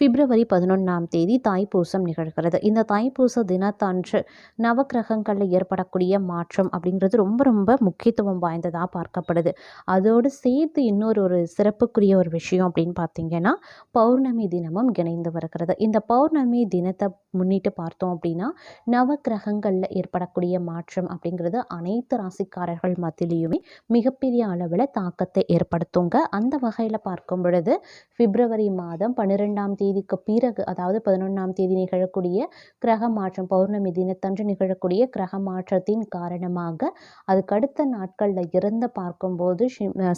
பிப்ரவரி பதினொன்றாம் தேதி தாய்ப்பூசம் நிகழ்கிறது. இந்த தாய்ப்பூச தினத்தன்று நவக்கிரகங்களில் ஏற்படக்கூடிய மாற்றம் அப்படிங்கிறது ரொம்ப ரொம்ப முக்கியத்துவம் வாய்ந்ததாக பார்க்கப்படுது. அதோடு சேர்த்து இன்னொரு ஒரு சிறப்புக்குரிய ஒரு விஷயம் அப்படின்னு பார்த்தீங்கன்னா பௌர்ணமி தினமும் இணைந்து வருகிறது. இந்த பௌர்ணமி தினத்தை முன்னிட்டு பார்த்தோம் அப்படின்னா நவக்கிரகங்களில் ஏற்படக்கூடிய மாற்றம் அப்படிங்கிறது அனைத்து ராசிக்காரர்கள் மத்தியிலையுமே மிகப்பெரிய அளவில் தாக்கத்தை ஏற்படுத்துங்க. அந்த வகையில் பார்க்கும் பொழுது பிப்ரவரி மாதம் பன்னிரெண்டாம் தேதி தேதிக்கு பிறகு அதாவது பதினொன்றாம் தேதி நிகழக்கூடிய கிரக மாற்றம் பௌர்ணமி தினத்தன்று நிகழக்கூடிய கிரக மாற்றத்தின் காரணமாக அதுக்கடுத்த நாட்களில் இருந்து பார்க்கும்போது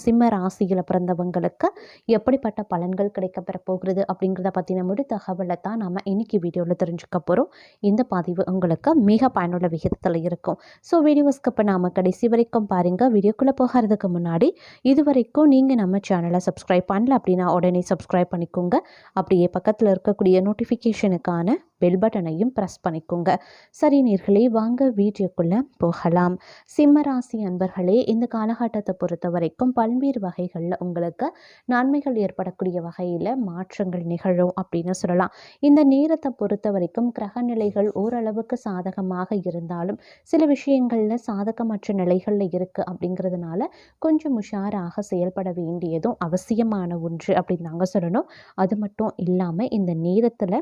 சிம்ம ராசியில் பிறந்தவங்களுக்கு எப்படிப்பட்ட பலன்கள் கிடைக்கப்பெற போகிறது அப்படிங்கிறத பற்றின முழு தகவலை தான் நம்ம இன்னைக்கு வீடியோவில் தெரிஞ்சுக்க போகிறோம் இந்த பதிவு உங்களுக்கு மிக பயனுள்ள விகிதத்தில் இருக்கும். ஸோ வீடியோஸ்க்கு இப்போ நாம் கடைசி வரைக்கும் பாருங்கள் வீடியோக்குள்ளே போகிறதுக்கு முன்னாடி இது வரைக்கும் நீங்கள் நம்ம சேனலை சப்ஸ்கிரைப் பண்ணல அப்படின்னா உடனே சப்ஸ்கிரைப் பண்ணிக்கோங்க. அப்படியே பக்கத்தில் இருக்கக்கூடிய நோட்டிஃபிகேஷனுக்கான பெல் பட்டனையும் ப்ரெஸ் பண்ணிக்கோங்க. சரி நேர்களே வாங்க வீடியோக்குள்ளே போகலாம். சிம்மராசி அன்பர்களே இந்த காலகட்டத்தை பொறுத்த வரைக்கும் பல்வேறு வகைகளில் உங்களுக்கு நன்மைகள் ஏற்படக்கூடிய வகையில் மாற்றங்கள் நிகழும் அப்படின்னு சொல்லலாம். இந்த நேரத்தை பொறுத்த வரைக்கும் கிரக நிலைகள் ஓரளவுக்கு சாதகமாக இருந்தாலும் சில விஷயங்களில் சாதகமற்ற நிலைகளில் இருக்குது அப்படிங்கிறதுனால கொஞ்சம் உஷாராக செயல்பட வேண்டியதும் அவசியமான ஒன்று அப்படின்னு நாங்கள் சொல்லணும். அது மட்டும் இல்லாமல் இல்லாமல் இந்த நேரத்தில்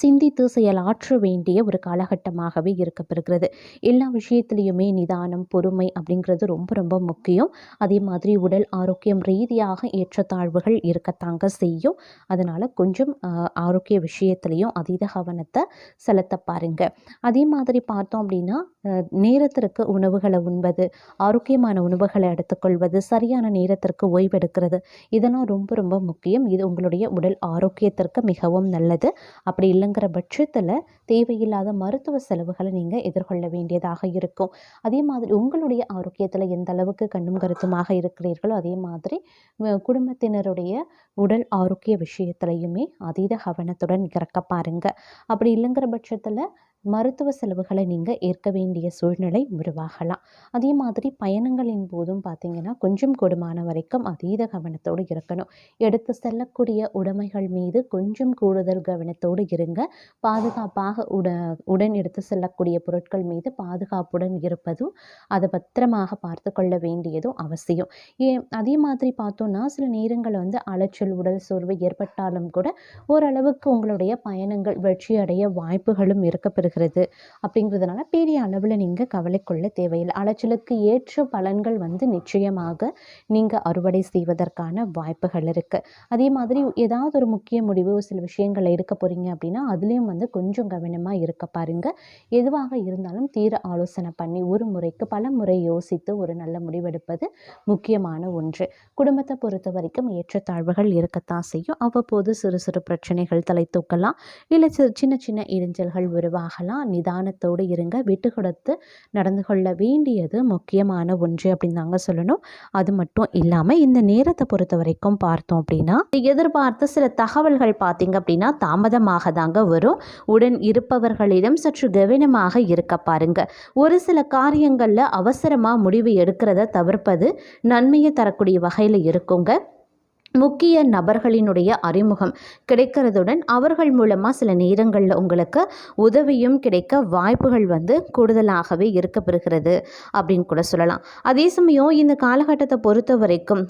சிந்தித்து செயலாற்ற வேண்டிய ஒரு காலகட்டமாகவே இருக்கப்பெறுகிறது. எல்லா விஷயத்துலேயுமே நிதானம் பொறுமை அப்படிங்கிறது ரொம்ப ரொம்ப முக்கியம். அதே மாதிரி உடல் ஆரோக்கியம் ரீதியாக ஏற்றத்தாழ்வுகள் இருக்கத்தாங்க செய்யும். அதனால் கொஞ்சம் ஆரோக்கிய விஷயத்துலேயும் அதீத கவனத்தை செலுத்த பாருங்க. அதே மாதிரி பார்த்தோம் அப்படின்னா நேரத்திற்கு உணவுகளை உண்பது ஆரோக்கியமான உணவுகளை எடுத்துக்கொள்வது சரியான நேரத்திற்கு ஓய்வெடுக்கிறது இதெல்லாம் ரொம்ப ரொம்ப முக்கியம். இது உங்களுடைய உடல் ஆரோக்கியத்திற்கு மிகவும் நல்லது. அப்படி இல்லை இல்லைங்கிற பட்சத்தில் தேவையில்லாத மருத்துவ செலவுகளை நீங்கள் எதிர்கொள்ள வேண்டியதாக இருக்கும். அதே மாதிரி உங்களுடைய ஆரோக்கியத்தில் எந்த அளவுக்கு கண்ணும் கருத்துமாக இருக்கிறீர்களோ அதே மாதிரி குடும்பத்தினருடைய உடல் ஆரோக்கிய விஷயத்துலையுமே அதீத கவனத்துடன் இறக்க பாருங்கள் அப்படி இல்லைங்கிற பட்சத்தில் மருத்துவ செலவுகளை நீங்கள் ஏற்க வேண்டிய சூழ்நிலை உருவாகலாம். அதே மாதிரி பயணங்களின் போதும் பார்த்திங்கன்னா கொஞ்சம் கூடுமான வரைக்கும் அதீத கவனத்தோடு இருக்கணும். எடுத்து செல்லக்கூடிய உடைமைகள் மீது கொஞ்சம் கூடுதல் கவனத்தோடு இருங்க. பாதுகாப்பாக உட உடன் எடுத்து செல்லக்கூடிய பொருட்கள் மீது பாதுகாப்புடன் இருப்பதும் அதை பத்திரமாக பார்த்து கொள்ள வேண்டியதும் அவசியம். ஏ அதே மாதிரி பார்த்தோன்னா சில நேரங்களில் வந்து அலைச்சல் உடல் சோர்வு ஏற்பட்டாலும் கூட ஓரளவுக்கு உங்களுடைய பயணங்கள் வெற்றியடைய அடைய வாய்ப்புகளும் வருகிறது அப்படிங்கிறதுனால பெரிய அளவில் நீங்கள் கவலை கொள்ள தேவையில்லை. அலைச்சலுக்கு ஏற்ற பலன்கள் வந்து நிச்சயமாக நீங்கள் அறுவடை செய்வதற்கான வாய்ப்புகள் இருக்குது அதே மாதிரி ஏதாவது ஒரு முக்கிய முடிவு சில விஷயங்களை எடுக்க போகிறீங்க அப்படின்னா அதுலேயும் வந்து கொஞ்சம் கவனமாக இருக்க பாருங்க. எதுவாக இருந்தாலும் தீர ஆலோசனை பண்ணி ஒரு முறைக்கு பல முறை யோசித்து ஒரு நல்ல முடிவெடுப்பது முக்கியமான ஒன்று. குடும்பத்தை பொறுத்த வரைக்கும் ஏற்றத்தாழ்வுகள் இருக்கத்தான் செய்யும். அவ்வப்போது சிறு சிறு பிரச்சனைகள் தலை தூக்கலாம் இல்லை சிறு சின்ன சின்ன இடைஞ்சல்கள் உருவாகலாம். நிதானத்தோடு இருங்க. விட்டு கொடுத்து நடந்து கொள்ள வேண்டியது முக்கியமான ஒன்று அப்படின்னு தாங்க சொல்லணும். அது மட்டும் இல்லாமல் இந்த நேரத்தை பொறுத்த வரைக்கும் பார்த்தோம் அப்படின்னா எதிர்பார்த்த சில தகவல்கள் பார்த்தீங்க அப்படின்னா தாமதமாக தாங்க வரும். உடன் இருப்பவர்களிடம் சற்று கவனமாக இருக்க பாருங்க. ஒரு சில காரியங்களில் அவசரமாக முடிவு எடுக்கிறத தவிர்ப்பது நன்மையை தரக்கூடிய வகையில் இருக்குங்க. முக்கிய நபர்களினுடைய அறிமுகம் கிடைக்கிறதுடன் அவர்கள் மூலமாக சில நேரங்களில் உங்களுக்கு உதவியும் கிடைக்க வாய்ப்புகள் வந்து கூடுதலாகவே இருக்கப்பெறுகிறது அப்படின்னு கூட சொல்லலாம். அதே சமயம் இந்த காலகட்டத்தை பொறுத்த வரைக்கும்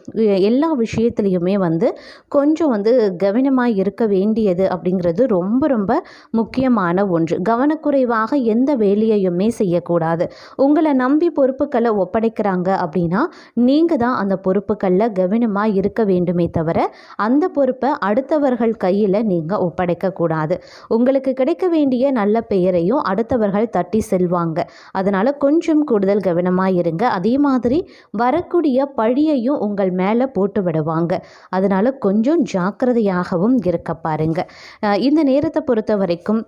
எல்லா விஷயத்துலையுமே வந்து கொஞ்சம் வந்து கவனமாக இருக்க வேண்டியது அப்படிங்கிறது ரொம்ப ரொம்ப முக்கியமான ஒன்று. கவனக்குறைவாக எந்த வேலையையுமே செய்யக்கூடாது. உங்களை நம்பி பொறுப்புகளை ஒப்படைக்கிறாங்க அப்படின்னா நீங்கள் தான் அந்த பொறுப்புகளில் கவனமாக இருக்க வேண்டுமே தவிர அந்த பொறுப்பை அடுத்தவர்கள் கையில் நீங்கள் ஒப்படைக்கக்கூடாது உங்களுக்கு கிடைக்க வேண்டிய நல்ல பெயரையும் அடுத்தவர்கள் தட்டி செல்வாங்க. அதனால் கொஞ்சம் கூடுதல் கவனமாக இருங்க. அதே மாதிரி வரக்கூடிய பழியையும் உங்கள் மேலே போட்டு விடுவாங்க. அதனால் கொஞ்சம் ஜாக்கிரதையாகவும் இருக்க பாருங்கள் இந்த நேரத்தை பொறுத்த வரைக்கும்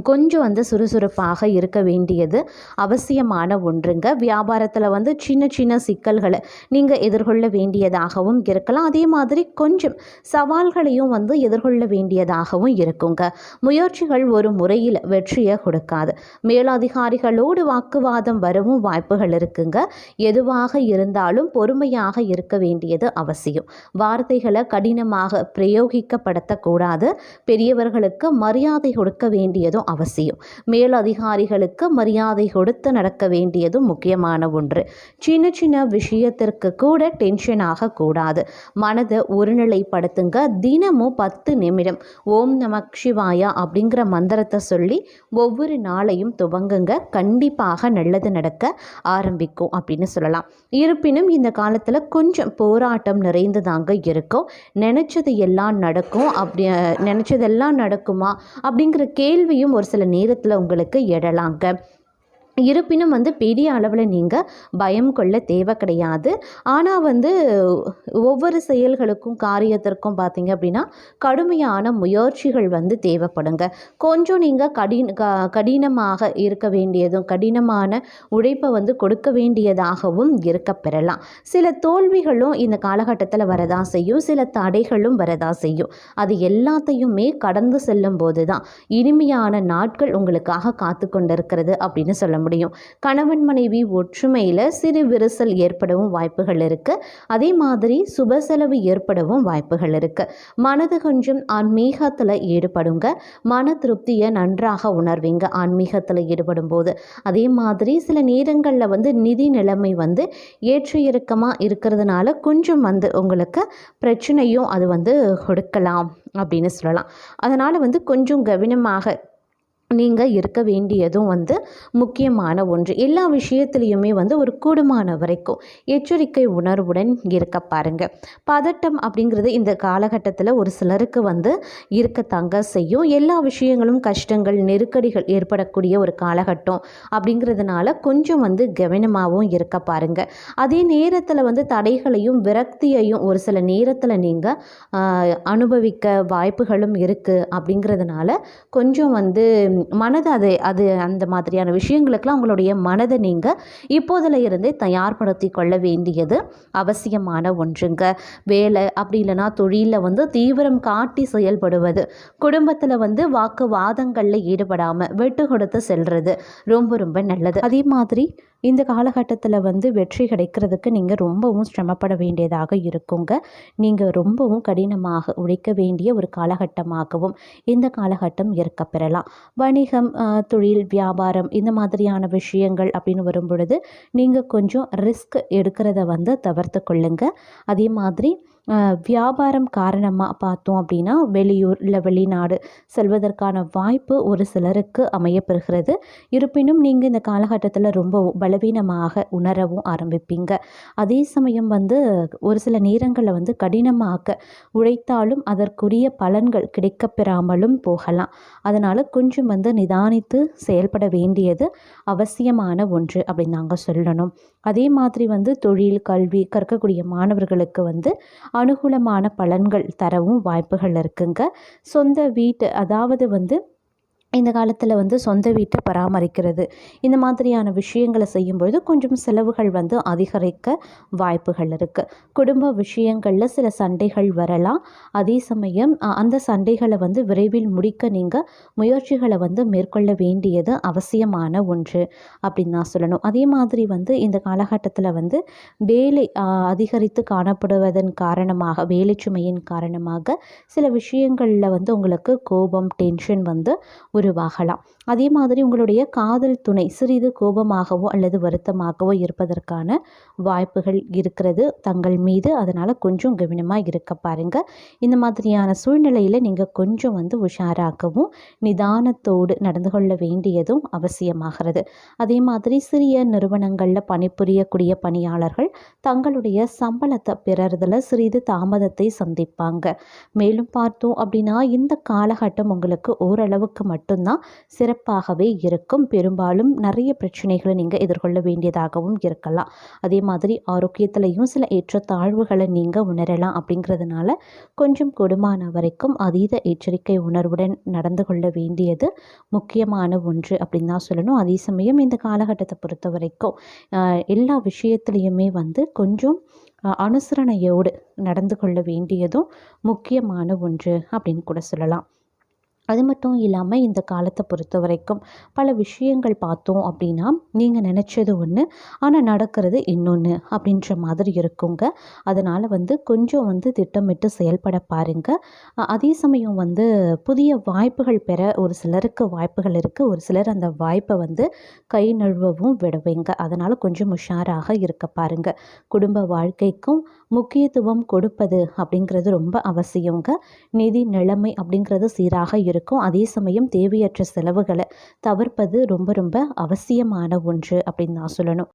கொஞ்சம் வந்து சுறுசுறுப்பாக இருக்க வேண்டியது அவசியமான ஒன்றுங்க. வியாபாரத்தில் வந்து சின்ன சின்ன சிக்கல்களை நீங்கள் எதிர்கொள்ள வேண்டியதாகவும் இருக்கலாம். அதே மாதிரி கொஞ்சம் சவால்களையும் வந்து எதிர்கொள்ள வேண்டியதாகவும் இருக்குங்க. முயற்சிகள் ஒரு முறையில் வெற்றியை கொடுக்காது. மேலதிகாரிகளோடு வாக்குவாதம் வரவும் வாய்ப்புகள் இருக்குங்க. எதுவாக இருந்தாலும் பொறுமையாக இருக்க வேண்டியது அவசியம். வார்த்தைகளை கடினமாக பிரயோகிக்கப்படுத்தக்கூடாது. பெரியவர்களுக்கு மரியாதை கொடுக்க வேண்டியதும் அவசியம். மேலதிகாரிகளுக்கு மரியாதை கொடுத்து நடக்க வேண்டியதும் முக்கியமான ஒன்று. சின்ன சின்ன விஷயத்திற்கு கூட டென்ஷன் ஆகக்கூடாது மனதை ஒருநிலைப்படுத்துங்க. தினமும் பத்து நிமிடம். ஓம் நமக் சிவாயா அப்படிங்கிற மந்திரத்தை சொல்லி ஒவ்வொரு நாளையும் துவங்குங்க. கண்டிப்பாக நல்லது நடக்க ஆரம்பிக்கும் அப்படின்னு சொல்லலாம். இருப்பினும் இந்த காலத்தில் கொஞ்சம் போராட்டம் நிறைந்ததாங்க இருக்கும். நினச்சது எல்லாம் நடக்கும். அப்படி நினச்சதெல்லாம் நடக்குமா அப்படிங்கிற கேள்வியும் ஒரு சில நேரத்தில் உங்களுக்கு எழலாங்க. இருப்பினும் வந்து பெரிய அளவில் நீங்கள் பயம் கொள்ள தேவை கிடையாது. ஆனால் வந்து ஒவ்வொரு செயல்களுக்கும் காரியத்திற்கும் பார்த்தீங்க அப்படின்னா கடுமையான முயற்சிகள் வந்து தேவைப்படுங்க. கொஞ்சம் நீங்கள் கடின க கடினமாக இருக்க வேண்டியதும் கடினமான உழைப்பை வந்து கொடுக்க வேண்டியதாகவும் இருக்க பெறலாம். சில தோல்விகளும் இந்த காலகட்டத்தில் வரதான் செய்யும். சில தடைகளும் வரதான் செய்யும். அது எல்லாத்தையுமே கடந்து செல்லும் போது தான் இனிமையான நாட்கள் உங்களுக்காக காத்து கொண்டிருக்கிறது அப்படின்னு சொல்ல முடியும். கணவன் மனைவி ஒற்றுமையில் சிறு விரிசல் ஏற்படவும் வாய்ப்புகள் இருக்குது அதே மாதிரி சுப செலவு ஏற்படவும் வாய்ப்புகள் இருக்குது மனது கொஞ்சம் ஆன்மீகத்தில் ஈடுபடுங்க. மன திருப்தியை நன்றாக உணர்வீங்க. ஆன்மீகத்தில் ஈடுபடும் போது அதே மாதிரி சில நேரங்களில் வந்து நிதி நிலைமை வந்து ஏற்ற இறக்கமாக இருக்கிறதுனால கொஞ்சம் வந்து உங்களுக்கு பிரச்சனையும் அது வந்து கொடுக்கலாம் அப்படின்னு சொல்லலாம். அதனால் வந்து கொஞ்சம் கவனமாக நீங்கள் இருக்க வேண்டியதும் வந்து முக்கியமான ஒன்று. எல்லா விஷயத்துலேயுமே வந்து ஒரு கூடுமான வரைக்கும் எச்சரிக்கை உணர்வுடன் இருக்க பாருங்க. பதட்டம் அப்படிங்கிறது இந்த காலகட்டத்தில் ஒரு சிலருக்கு வந்து இருக்க தங்க செய்யும். எல்லா விஷயங்களும் கஷ்டங்கள் நெருக்கடிகள் ஏற்படக்கூடிய ஒரு காலகட்டம் அப்படிங்கிறதுனால கொஞ்சம் வந்து கவனமாகவும் இருக்க பாருங்கள் அதே நேரத்தில் வந்து தடைகளையும் விரக்தியையும் ஒரு சில நேரத்தில் நீங்கள் அனுபவிக்க வாய்ப்புகளும் இருக்குது அப்படிங்கிறதுனால கொஞ்சம் வந்து மனதை அது அது அந்த மாதிரியான விஷயங்களுக்கெல்லாம் உங்களுடைய மனதை நீங்கள் இப்போதில் இருந்தே தயார்படுத்தி கொள்ள வேண்டியது அவசியமான ஒன்றுங்க. வேலை அப்படி இல்லைனா தொழிலில் வந்து தீவிரம் காட்டி செயல்படுவது குடும்பத்தில் வந்து வாக்குவாதங்களில் ஈடுபடாமல் விட்டு கொடுத்து செல்வது ரொம்ப ரொம்ப நல்லது. அதே மாதிரி இந்த காலகட்டத்தில் வந்து வெற்றி கிடைக்கிறதுக்கு நீங்கள் ரொம்பவும் சிரமப்பட வேண்டியதாக இருக்குங்க. நீங்கள் ரொம்பவும் கடினமாக உழைக்க வேண்டிய ஒரு காலகட்டமாகவும் இந்த காலகட்டம் இருக்க பெறலாம். வணிகம் தொழில் வியாபாரம் இந்த மாதிரியான விஷயங்கள் அப்படின்னு வரும் பொழுது நீங்கள் கொஞ்சம் ரிஸ்க் எடுக்கிறத வந்து தவிர்த்து கொள்ளுங்க. அதே மாதிரி வியாபாரம் காரணமாக பார்த்தோம் அப்படின்னா வெளியூர் இல்லை வெளிநாடு செல்வதற்கான வாய்ப்பு ஒரு சிலருக்கு அமையப்பெறுகிறது. இருப்பினும் நீங்கள் இந்த காலகட்டத்தில் ரொம்ப பலவீனமாக உணரவும் ஆரம்பிப்பீங்க. அதே சமயம் வந்து ஒரு சில நேரங்களில் வந்து கடினமாக உழைத்தாலும் அதற்குரிய பலன்கள் கிடைக்கப்பெறாமலும் போகலாம். அதனால் கொஞ்சம் வந்து நிதானித்து செயல்பட வேண்டியது அவசியமான ஒன்று அப்படின்னு நாங்கள் சொல்லணும். அதே மாதிரி வந்து தொழில் கல்வி கற்கக்கூடிய மாணவர்களுக்கு வந்து அனுகூலமான பலன்கள் தரவும் வாய்ப்புகள் இருக்குங்க. சொந்த வீட்டு அதாவது வந்து இந்த காலத்தில் வந்து சொந்த வீட்டை பராமரிக்கிறது. இந்த மாதிரியான விஷயங்களை செய்யும்பொழுது கொஞ்சம் செலவுகள் வந்து அதிகரிக்க வாய்ப்புகள் இருக்குது குடும்ப விஷயங்களில் சில சண்டைகள் வரலாம். அதே சமயம் அந்த சண்டைகளை வந்து விரைவில் முடிக்க நீங்கள் முயற்சிகளை வந்து மேற்கொள்ள வேண்டியது அவசியமான ஒன்று அப்படின்னு நான் சொல்லணும். அதே மாதிரி வந்து இந்த காலகட்டத்தில் வந்து வேலை அதிகரித்து காணப்படுவதன் காரணமாக வேலை சுமையின் காரணமாக சில விஷயங்களில் வந்து உங்களுக்கு கோபம் டென்ஷன் வந்து உருவாகலாம். அதே மாதிரி உங்களுடைய காதல் துணை சிறிது கோபமாகவோ அல்லது வருத்தமாகவோ இருப்பதற்கான வாய்ப்புகள் இருக்கிறது. தங்கள் மீது அதனால் கொஞ்சம் கவனமாக இருக்க பாருங்கள் இந்த மாதிரியான சூழ்நிலையில் நீங்கள் கொஞ்சம் வந்து உஷாராகவும் நிதானத்தோடு நடந்து கொள்ள வேண்டியதும் அவசியமாகிறது. அதே மாதிரி சிறிய நிறுவனங்களில் பணிபுரியக்கூடிய பணியாளர்கள் தங்களுடைய சம்பளத்தை பெறறதில் சிறிது தாமதத்தை சந்திப்பாங்க. மேலும் பார்த்தோம் அப்படின்னா இந்த காலகட்டம் உங்களுக்கு ஓரளவுக்கு மட்டும் மட்டும்தான் சிறப்பாகவே இருக்கும். பெரும்பாலும் நிறைய பிரச்சனைகளை நீங்கள் எதிர்கொள்ள வேண்டியதாகவும் இருக்கலாம். அதே மாதிரி ஆரோக்கியத்திலையும் சில ஏற்றத்தாழ்வுகளை நீங்கள் உணரலாம் அப்படிங்கிறதுனால கொஞ்சம் கொடுமான வரைக்கும் அதீத எச்சரிக்கை உணர்வுடன் நடந்து கொள்ள வேண்டியது முக்கியமான ஒன்று அப்படின்னு தான் சொல்லணும். அதே சமயம் இந்த காலகட்டத்தை பொறுத்த வரைக்கும் எல்லா விஷயத்துலையுமே வந்து கொஞ்சம் அனுசரணையோடு நடந்து கொள்ள வேண்டியதும் முக்கியமான ஒன்று அப்படின்னு கூட சொல்லலாம். அது மட்டும் இல்லாமல் இந்த காலத்தை பொறுத்த வரைக்கும் பல விஷயங்கள் பார்த்தோம் அப்படின்னா நீங்கள் நினச்சது ஒன்று ஆனால் நடக்கிறது இன்னொன்று அப்படின்ற மாதிரி இருக்குங்க. அதனால் வந்து கொஞ்சம் வந்து திட்டமிட்டு செயல்பட பாருங்கள் அதே சமயம் வந்து புதிய வாய்ப்புகள் பெற ஒரு சிலருக்கு வாய்ப்புகள் இருக்குது ஒரு சிலர் அந்த வாய்ப்பை வந்து கை நழுவவும் விடுவீங்க. அதனால் கொஞ்சம் உஷாராக இருக்க பாருங்கள் குடும்ப வாழ்க்கைக்கும் முக்கியத்துவம் கொடுப்பது அப்படிங்கிறது ரொம்ப அவசியங்க. நிதி நிலைமை அப்படிங்கிறது சீராக இருக்கும். அதே சமயம் தேவையற்ற செலவுகளை தவிர்ப்பது ரொம்ப ரொம்ப அவசியமான ஒன்று அப்படின்னு நான் சொல்லணும்.